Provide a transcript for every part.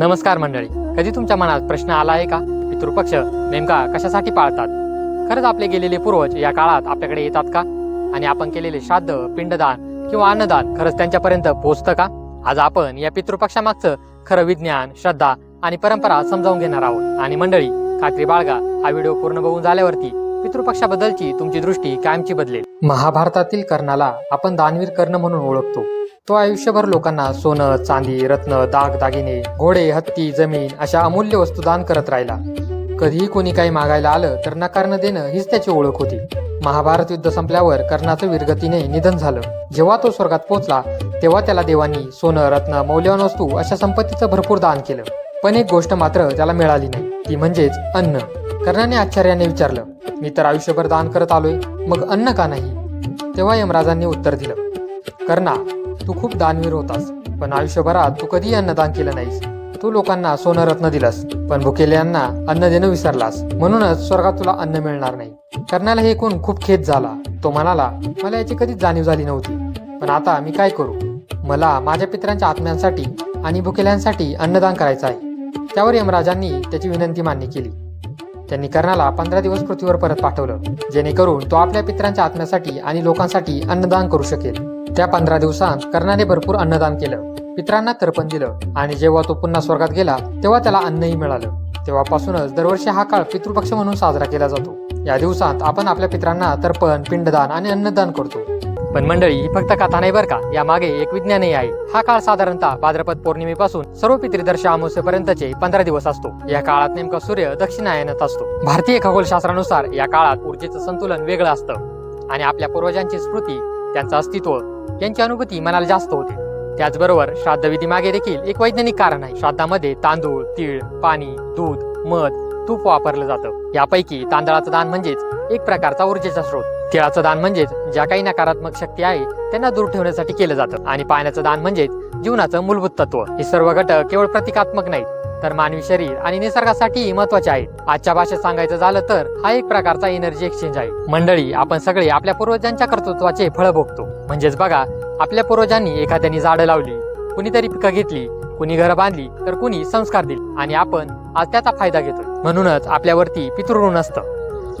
नमस्कार मंडळी. कधी तुमच्या मनात प्रश्न आला आहे का? पितृपक्ष नेमका कशासाठी पाळतात? खरंच आपले गेलेले पूर्वज या काळात आपल्याकडे येतात का? आणि आपण केलेले श्राद्ध पिंडदान किंवा अन्नदान खरंच त्यांच्यापर्यंत पोहोचतं का? आज आपण या पितृपक्षामागचं खरं विज्ञान श्रद्धा आणि परंपरा समजावून घेणार आहोत. आणि मंडळी खात्री बाळगा हा व्हिडिओ पूर्ण बघून झाल्यावरती पितृपक्षाबद्दलची तुमची दृष्टी कायमची बदलेल. महाभारतातील कर्णाला आपण दानवीर कर्ण म्हणून ओळखतो. तो आयुष्यभर लोकांना सोनं चांदी रत्न दाग दागिने घोडे हत्ती जमीन अशा अमूल्य वस्तू दान करत राहिला. कधीही कोणी काही मागायला आलं तर नकार न देणं हीच त्याची ओळख होती. महाभारत युद्ध संपल्यावर कर्णाचं विरगतीने निधन झालं. जेव्हा तो स्वर्गात पोहोचला तेव्हा त्याला देवांनी सोनं रत्न मौल्यवान वस्तू अशा संपत्तीचं भरपूर दान केलं. पण एक गोष्ट मात्र त्याला मिळाली नाही ती म्हणजेच अन्न. कर्णाने आश्चर्याने विचारलं मी तर आयुष्यभर दान करत आलोय मग अन्न का नाही? तेव्हा यमराजांनी उत्तर दिलं कर्णा तू खूप दानवीर होतास. पण आयुष्यभरात तू कधीही अन्नदान केलं नाहीस. तू लोकांना सोनं रत्न दिलंस. पण भुकेल्यांना अन्न देणं विसरलास. म्हणूनच स्वर्गात तुला अन्न मिळणार नाही. कर्णाला हे ऐकून खूप खेद झाला. तो म्हणाला मला याची कधीच जाणीव झाली नव्हती. पण आता मी काय करू? मला माझ्या पितरांच्या आत्म्यांसाठी आणि भुकेल्यांसाठी अन्नदान करायचं आहे. त्यावर यमराजांनी त्याची विनंती मान्य केली. त्यांनी कर्णाला पंधरा दिवस पृथ्वीवर परत पाठवलं जेणेकरून तो आपल्या पितरांच्या आत्म्यासाठी आणि लोकांसाठी अन्नदान करू शकेल. त्या पंधरा दिवसांत कर्णाने भरपूर अन्नदान केलं पितरांना तर्पण दिलं आणि जेव्हा तो पुन्हा स्वर्गात गेला तेव्हा त्याला अन्नही मिळालं. तेव्हापासूनच दरवर्षी हा काळ पितृपक्ष म्हणून साजरा केला जातो. या दिवसात आपण आपल्या पितरांना तर्पण पिंडदान आणि अन्नदान करतो. पण मंडळी ही फक्त कथा नाही बरं का? या मागे एक विज्ञानही आहे. हा काळ साधारणतः भाद्रपद पौर्णिमेपासून सर्व पितृदर्श अमावस्येपर्यंतचे पंधरा दिवस असतो. या काळात नेमका सूर्य दक्षिणायनात असतो. भारतीय खगोलशास्त्रानुसार या काळात ऊर्जेचं संतुलन वेगळं असतं आणि आपल्या पूर्वजांची स्मृती त्यांचं अस्तित्व यांची अनुभूती मनाला जास्त होते. त्याचबरोबर श्राद्धविधी मागे देखील एक वैज्ञानिक कारण आहे. श्राद्धामध्ये तांदूळ तीळ पाणी दूध मध तूप वापरलं जातं. यापैकी तांदळाचं दान म्हणजेच एक प्रकारचा ऊर्जेचा स्रोत. तिळाचं दान म्हणजेच ज्या काही नकारात्मक शक्ती आहे त्यांना दूर ठेवण्यासाठी केलं जातं. आणि पाण्याचं दान म्हणजेच जीवनाचं मूलभूत तत्व. हे सर्व घटक केवळ प्रतिकात्मक नाहीत तर मानवी शरीर आणि निसर्गासाठीही महत्त्वाचे आहेत. आजच्या भाषेत सांगायचं झालं तर हा एक प्रकारचा एनर्जी एक्सचेंज आहे. मंडळी आपण सगळे आपल्या पूर्वजांच्या कर्तृत्वाचे फळ भोगतो. म्हणजेच बघा आपल्या पूर्वजांनी एखाद्याने झाडं लावली कुणीतरी पिकं घेतली कुणी घरं बांधली तर कुणी संस्कार दिले. आणि आपण आज त्याचा फायदा घेतो म्हणूनच आपल्यावरती पितृऋण असतं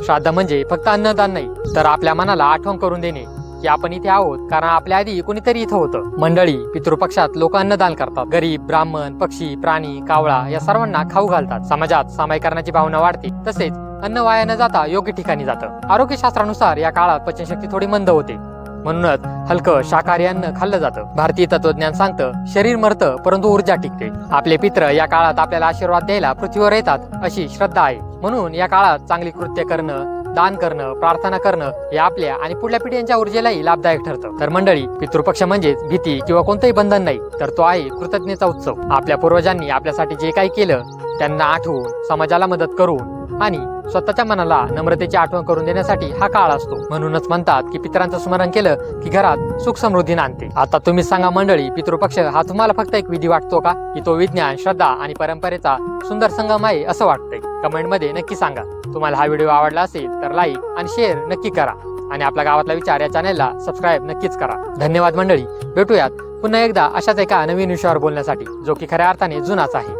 श्राद्ध म्हणजे फक्त अन्नदान नाही तर आपल्या मनाला आठवण करून देणे. की आपण इथे आहोत कारण आपल्या आधी कोणीतरी इथं होतं. मंडळी पितृपक्षात लोक अन्नदान करतात. गरीब ब्राह्मण पक्षी प्राणी कावळा या सर्वांना खाऊ घालतात. समाजात सामायिकरणाची भावना वाढते. तसेच अन्न वाया न जाता योग्य ठिकाणी जातं. आरोग्यशास्त्रानुसार या काळात पचनशक्ती थोडी मंद होते. म्हणूनच हलकं शाकाहारी अन्न खाल्लं जातं. भारतीय तत्वज्ञान सांगतं शरीर मरतं परंतु ऊर्जा टिकते. आपले पित्र या काळात आपल्याला आशीर्वाद द्यायला पृथ्वीवर येतात अशी श्रद्धा आहे. म्हणून या काळात चांगली कृत्य करणं दान करणं प्रार्थना करणं हे आपल्या आणि पुढल्या पिढ्यांच्या ऊर्जेलाही लाभदायक ठरतं. तर मंडळी पितृपक्ष म्हणजेच भीती किंवा कोणतंही बंधन नाही तर तो आहे कृतज्ञतेचा उत्सव. आपल्या पूर्वजांनी आपल्यासाठी जे काही केलं त्यांना आठवून समाजाला मदत करून आणि स्वतःच्या मनाला नम्रतेची आठवण करून देण्यासाठी हा काळ असतो. म्हणूनच म्हणतात की पितरांचं स्मरण केलं की घरात सुख समृद्धी नांदते. आता तुम्ही सांगा मंडळी पितृपक्ष हा तुम्हाला फक्त एक विधी वाटतो का? की तो विज्ञान श्रद्धा आणि परंपरेचा सुंदर संगम आहे असं वाटतंय. कमेंटमध्ये नक्की सांगा. तुम्हाला हा व्हिडिओ आवडला असेल तर लाईक आणि शेअर नक्की करा. आणि आपल्या गावातला विचार या चॅनेलला सबस्क्राईब नक्कीच करा. धन्यवाद मंडळी. भेटूयात पुन्हा एकदा अशाच एका नवीन विषयावर बोलण्यासाठी जो की खऱ्या अर्थाने जुनाच आहे.